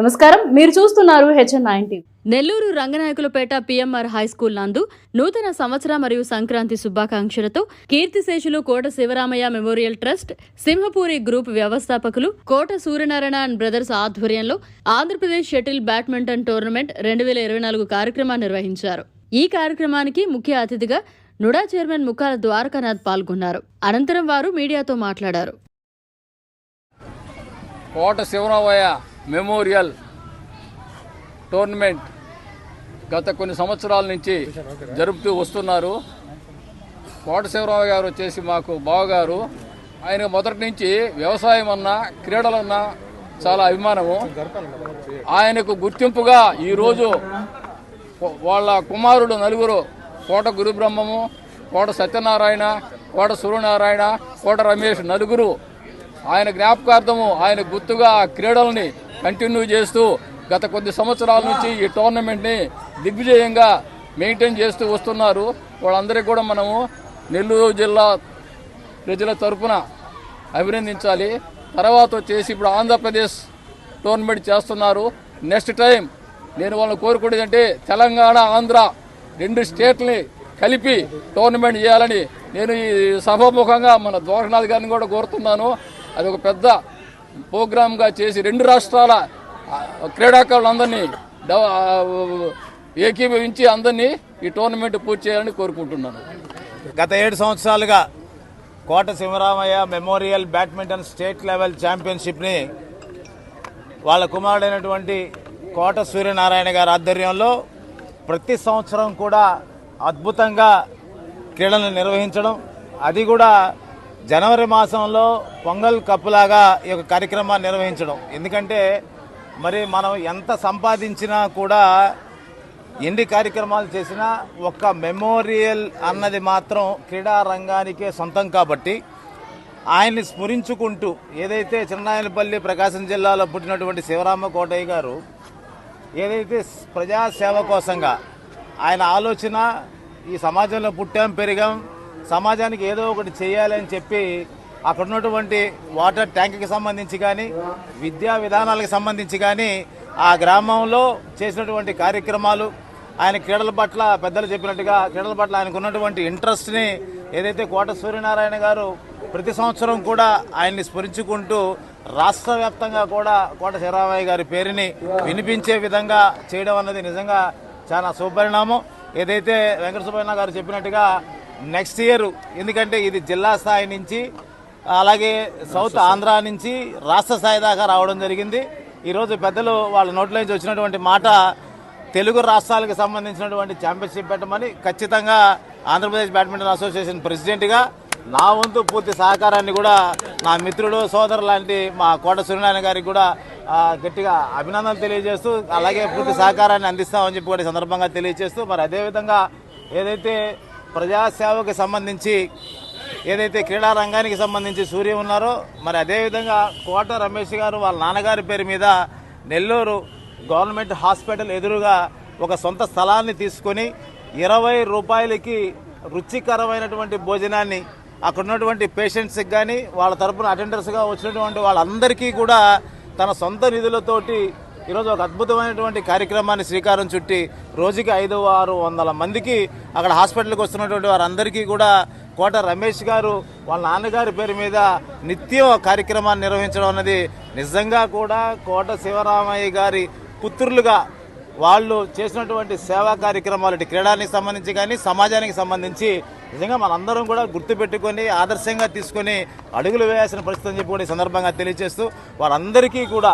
నమస్కారం. మీరు చూస్తున్నారు HN ninety Nellore Ranganayakulapeta PMR high school నందు నూతన సంవత్సర మరియు సంక్రాంతి శుభాకాంక్షలతో కీర్తిశేషులు Kota Sivaramayya memorial trust Simhapuri group వ్యవస్థాపకులు కోట సూర్యనారాయణ అండ్ బ్రదర్స్ ఆధ్వర్యంలో ఆంధ్రప్రదేశ్ షటిల్ బ్యాడ్మింటన్ టోర్నమెంట్ రెండు వేల ఇరవై నాలుగు కార్యక్రమాన్ని నిర్వహించారు. ఈ కార్యక్రమానికి ముఖ్య అతిథిగా నుడా చైర్మన్ ముక్కాల ద్వారకానాథ్ పాల్గొన్నారు. అనంతరం వారు మీడియాతో మాట్లాడారు. కోట శివరామయ్య మెమోరియల్ టోర్నమెంట్ గత కొన్ని సంవత్సరాల నుంచి జరుపుతూ వస్తున్నారు. కోటశివరావు గారు వచ్చేసి మాకు బావగారు. ఆయన మొదటి నుంచి వ్యవసాయం అన్నా క్రీడలన్నా చాలా అభిమానము. ఆయనకు గుర్తింపుగా ఈరోజు వాళ్ళ కుమారుడు నలుగురు కోట గురుబ్రహ్మము కోట సత్యనారాయణ కోట సూర్యనారాయణ కోట రమేష్ నలుగురు. ఆయన జ్ఞాపకార్థము ఆయన గుర్తుగా ఆ క్రీడల్ని కంటిన్యూ చేస్తూ గత కొద్ది సంవత్సరాల నుంచి ఈ టోర్నమెంట్ని దిగ్విజయంగా మెయింటైన్ చేస్తూ వస్తున్నారు. వాళ్ళందరికీ కూడా మనము నెల్లూరు జిల్లా ప్రజల తరఫున అభినందించాలి. తర్వాత వచ్చేసి ఇప్పుడు ఆంధ్రప్రదేశ్ టోర్నమెంట్ చేస్తున్నారు. నెక్స్ట్ టైం నేను వాళ్ళని కోరుకునేది అంటే తెలంగాణ ఆంధ్ర రెండు స్టేట్ని కలిపి టోర్నమెంట్ చేయాలని నేను ఈ సభాముఖంగా మన ద్వారకనాథ్ గారిని కూడా కోరుతున్నాను. అది ఒక పెద్ద ప్రోగ్రామ్గా చేసి రెండు రాష్ట్రాల క్రీడాకారులందరినీ ఏకీభవించి అందరినీ ఈ టోర్నమెంట్ పూర్తి చేయాలని కోరుకుంటున్నాను. గత ఏడు సంవత్సరాలుగా Kota Sivaramayya memorial badminton state level ఛాంపియన్షిప్ని వాళ్ళ కుమారుడైనటువంటి కోట సూర్యనారాయణ గారి ఆధ్వర్యంలో ప్రతి సంవత్సరం కూడా అద్భుతంగా క్రీడలను నిర్వహించడం. అది కూడా జనవరి మాసంలో పొంగల్ కప్పులాగా ఈ యొక్క కార్యక్రమాన్ని నిర్వహించడం. ఎందుకంటే మరి మనం ఎంత సంపాదించినా కూడా ఎన్ని కార్యక్రమాలు చేసినా ఒక్క మెమోరియల్ అన్నది మాత్రం క్రీడా రంగానికే సొంతం కాబట్టి ఆయన్ని స్మరించుకుంటూ ఏదైతే చిన్నాయనపల్లి ప్రకాశం జిల్లాలో పుట్టినటువంటి శివరామ కోటయ్య గారు ఏదైతే ప్రజాసేవ కోసంగా ఆయన ఆలోచన ఈ సమాజంలో పుట్టాం పెరిగాం సమాజానికి ఏదో ఒకటి చేయాలని చెప్పి అక్కడ ఉన్నటువంటి వాటర్ ట్యాంక్కి సంబంధించి కానీ విద్యా విధానాలకు సంబంధించి కానీ ఆ గ్రామంలో చేసినటువంటి కార్యక్రమాలు ఆయన క్రీడల పట్ల పెద్దలు చెప్పినట్టుగా క్రీడల పట్ల ఆయనకు ఉన్నటువంటి ఇంట్రెస్ట్ని ఏదైతే కోట సూర్యనారాయణ గారు ప్రతి సంవత్సరం కూడా ఆయన్ని స్మరించుకుంటూ రాష్ట్ర వ్యాప్తంగా కూడా కోట శివరామయ్య గారి పేరుని వినిపించే విధంగా చేయడం అన్నది నిజంగా చాలా శుభపరిణామం. ఏదైతే వెంకట సుబ్బయ్య గారు చెప్పినట్టుగా నెక్స్ట్ ఇయర్ ఎందుకంటే ఇది జిల్లా స్థాయి నుంచి అలాగే సౌత్ ఆంధ్ర నుంచి రాష్ట్ర స్థాయి దాకా రావడం జరిగింది. ఈరోజు పెద్దలు వాళ్ళ నోట్ల నుంచి వచ్చినటువంటి మాట తెలుగు రాష్ట్రాలకు సంబంధించినటువంటి ఛాంపియన్షిప్ పెట్టమని ఖచ్చితంగా ఆంధ్రప్రదేశ్ బ్యాడ్మింటన్ అసోసియేషన్ ప్రెసిడెంట్గా నా వంతు పూర్తి సహకారాన్ని కూడా నా మిత్రుడు సోదరు లాంటి మా కోట సూర్యనారాయణ గారికి కూడా గట్టిగా అభినందనలు తెలియజేస్తూ అలాగే పూర్తి సహకారాన్ని అందిస్తామని చెప్పి కూడా సందర్భంగా తెలియజేస్తూ మరి అదేవిధంగా ఏదైతే ప్రజాసేవకు సంబంధించి ఏదైతే క్రీడా రంగానికి సంబంధించి సూర్య ఉన్నారో మరి అదేవిధంగా కోట రమేష్ గారు వాళ్ళ నాన్నగారి పేరు మీద నెల్లూరు గవర్నమెంట్ హాస్పిటల్ ఎదురుగా ఒక సొంత స్థలాన్ని తీసుకొని ఇరవై రూపాయలకి రుచికరమైనటువంటి భోజనాన్ని అక్కడ ఉన్నటువంటి పేషెంట్స్కి కానీ వాళ్ళ తరపున అటెండర్స్గా వచ్చినటువంటి వాళ్ళందరికీ కూడా తన సొంత నిధులతోటి ఈరోజు ఒక అద్భుతమైనటువంటి కార్యక్రమాన్ని శ్రీకారం చుట్టి రోజుకి ఐదు ఆరు వందల మందికి అక్కడ హాస్పిటల్కి వస్తున్నటువంటి వారందరికీ కూడా కోట రమేష్ గారు వాళ్ళ నాన్నగారి పేరు మీద నిత్యం కార్యక్రమాన్ని నిర్వహించడం అన్నది నిజంగా కూడా కోట శివరామయ్య గారి పుత్రులుగా వాళ్ళు చేసినటువంటి సేవా కార్యక్రమాలు ఇటు క్రీడానికి సంబంధించి కానీ సమాజానికి సంబంధించి నిజంగా మనందరం కూడా గుర్తుపెట్టుకొని ఆదర్శంగా తీసుకొని అడుగులు వేయాల్సిన పరిస్థితి అని చెప్పి కూడా ఈ సందర్భంగా తెలియజేస్తూ వారందరికీ కూడా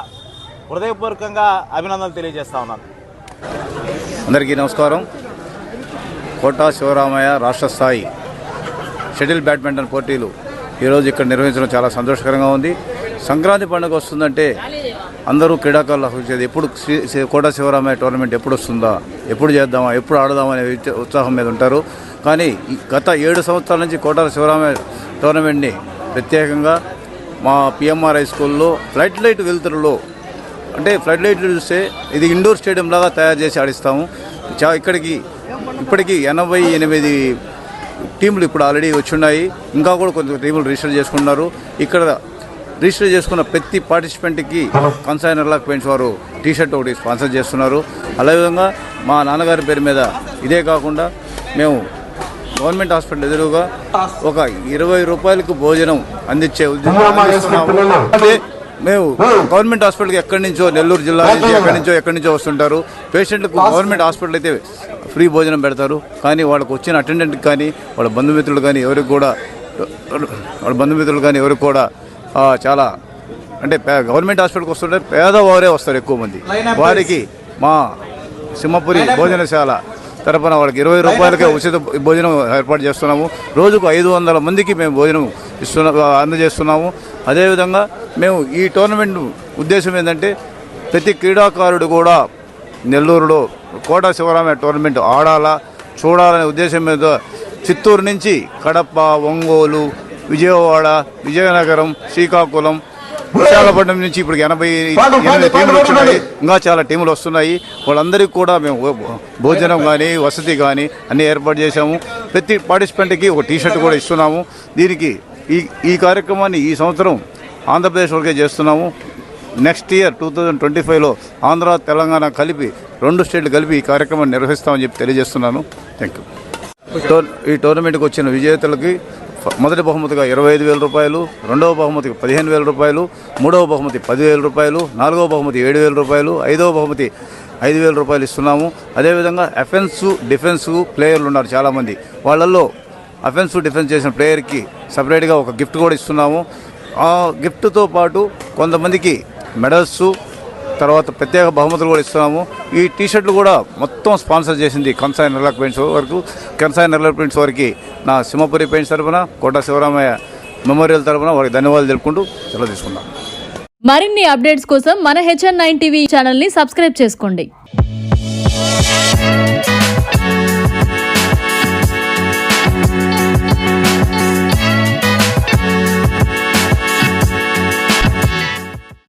హృదయపూర్వకంగా అభినందనలు తెలియజేస్తా ఉన్నాను. అందరికీ నమస్కారం. కోటా శివరామయ్య రాష్ట్ర స్థాయి షటిల్ బ్యాడ్మింటన్ పోటీలు ఈరోజు ఇక్కడ నిర్వహించడం చాలా సంతోషకరంగా ఉంది. సంక్రాంతి పండుగ వస్తుందంటే అందరూ క్రీడాకారులు వచ్చేది ఎప్పుడు శ్రీ శ్రీ శివరామయ్య టోర్నమెంట్ ఎప్పుడు వస్తుందా ఎప్పుడు చేద్దామా ఎప్పుడు ఆడదామా అనే ఉత్సాహం మీద ఉంటారు. కానీ గత ఏడు సంవత్సరాల నుంచి కోటాల శివరామయ్య టోర్నమెంట్ని ప్రత్యేకంగా మా పిఎంఆర్ఐ హై స్కూల్లో ఫ్లడ్ లైట్ వెలుతురులో అంటే ఫ్లడ్ లైట్లు చూస్తే ఇది ఇండోర్ స్టేడియం లాగా తయారు చేసి ఆడిస్తాము. చా ఇక్కడికి ఇప్పటికీ ఎనభై ఎనిమిది టీంలు ఇప్పుడు ఆల్రెడీ వచ్చి ఉన్నాయి. ఇంకా కూడా కొంత టీములు రిజిస్టర్ చేసుకున్నారు ఇక్కడ రిజిస్టర్ చేసుకున్న ప్రతి పార్టిసిపెంట్కి కన్సైనర్లా పెయింట్స్ వారు టీ షర్ట్ ఒకటి స్పాన్సర్ చేస్తున్నారు. అదేవిధంగా మా నాన్నగారి పేరు మీద ఇదే కాకుండా మేము గవర్నమెంట్ హాస్పిటల్ ఎదురుగా ఒక ఇరవై రూపాయలకు భోజనం అందించే ఉద్దేశం మేము గవర్నమెంట్ హాస్పిటల్కి ఎక్కడి నుంచో నెల్లూరు జిల్లా నుంచి ఎక్కడి నుంచో ఎక్కడి నుంచో వస్తుంటారు. పేషెంట్లకు గవర్నమెంట్ హాస్పిటల్ అయితే ఫ్రీ భోజనం పెడతారు. కానీ వాళ్ళకు వచ్చిన అటెండెంట్కి కానీ వాళ్ళ బంధుమిత్రులు కానీ ఎవరికి కూడా వాళ్ళ బంధుమిత్రులు కానీ ఎవరికి కూడా చాలా అంటే గవర్నమెంట్ హాస్పిటల్కి వస్తుంటే పేదవారే వస్తారు ఎక్కువ మంది. వారికి మా సింహపురి భోజనశాల తరపున వాళ్ళకి ఇరవై రూపాయలకే ఉచిత భోజనం ఏర్పాటు చేస్తున్నాము. రోజుకు ఐదు వందల మందికి మేము భోజనం ఇస్తున్నా అందజేస్తున్నాము. అదేవిధంగా మేము ఈ టోర్నమెంట్ ఉద్దేశం ఏంటంటే ప్రతి క్రీడాకారుడు కూడా నెల్లూరులో కోట శివరామయ్య టోర్నమెంట్ ఆడాలా చూడాలనే ఉద్దేశం మీద చిత్తూరు నుంచి కడప ఒంగోలు విజయవాడ విజయనగరం శ్రీకాకుళం విశాఖపట్నం నుంచి ఇప్పుడు ఎనభై ఎనిమిది టీములు వచ్చినాయి. ఇంకా చాలా టీములు వస్తున్నాయి. వాళ్ళందరికీ కూడా మేము భోజనం కానీ వసతి కానీ అన్ని ఏర్పాటు చేశాము. ప్రతి పార్టిసిపెంట్కి ఒక టీ షర్ట్ కూడా ఇస్తున్నాము. దీనికి ఈ ఈ కార్యక్రమాన్ని ఈ సంవత్సరం ఆంధ్రప్రదేశ్ వరకే చేస్తున్నాము. Next year two thousand twenty ఫైవ్లో ఆంధ్ర తెలంగాణ కలిపి రెండు స్టేట్లు కలిపి ఈ కార్యక్రమాన్ని నిర్వహిస్తామని చెప్పి తెలియజేస్తున్నాను. థ్యాంక్ యూ టోర్ ఈ టోర్నమెంట్కి వచ్చిన విజేతలకి మొదటి బహుమతిగా ఇరవై ఐదు వేల రూపాయలు రెండవ బహుమతికి పదిహేను వేల రూపాయలు మూడవ బహుమతి పదివేల రూపాయలు నాలుగవ బహుమతి ఏడు వేల రూపాయలు ఐదవ బహుమతి ఐదు వేల రూపాయలు ఇస్తున్నాము. అదేవిధంగా అఫెన్స్ డిఫెన్స్ ప్లేయర్లు ఉన్నారు చాలామంది. వాళ్ళల్లో అఫెన్స్ డిఫెన్స్ చేసిన ప్లేయర్కి సపరేట్గా ఒక గిఫ్ట్ కూడా ఇస్తున్నాము. ఆ గిఫ్ట్తో పాటు కొంతమందికి మెడల్స్ తర్వాత ప్రత్యేక బహుమతులు కూడా ఇస్తున్నాము. ఈ టీ షర్ట్లు కూడా మొత్తం స్పాన్సర్ చేసింది కన్సాయి నిర్లా పెయింట్స్ వరకు. కన్సాయి నిర్లా పెయింట్స్ వారికి నా సింహపురి పెయింట్స్ తరఫున కోట శివరామయ్య మెమోరియల్ తరపున వారికి ధన్యవాదాలు తెలుపుకుంటూ సెలవు తీసుకున్నాను మరిన్ని అప్డేట్స్ కోసం మన హెచ్ఎన్ నైన్ టీవీ ఛానల్ని సబ్స్క్రైబ్ చేసుకోండి.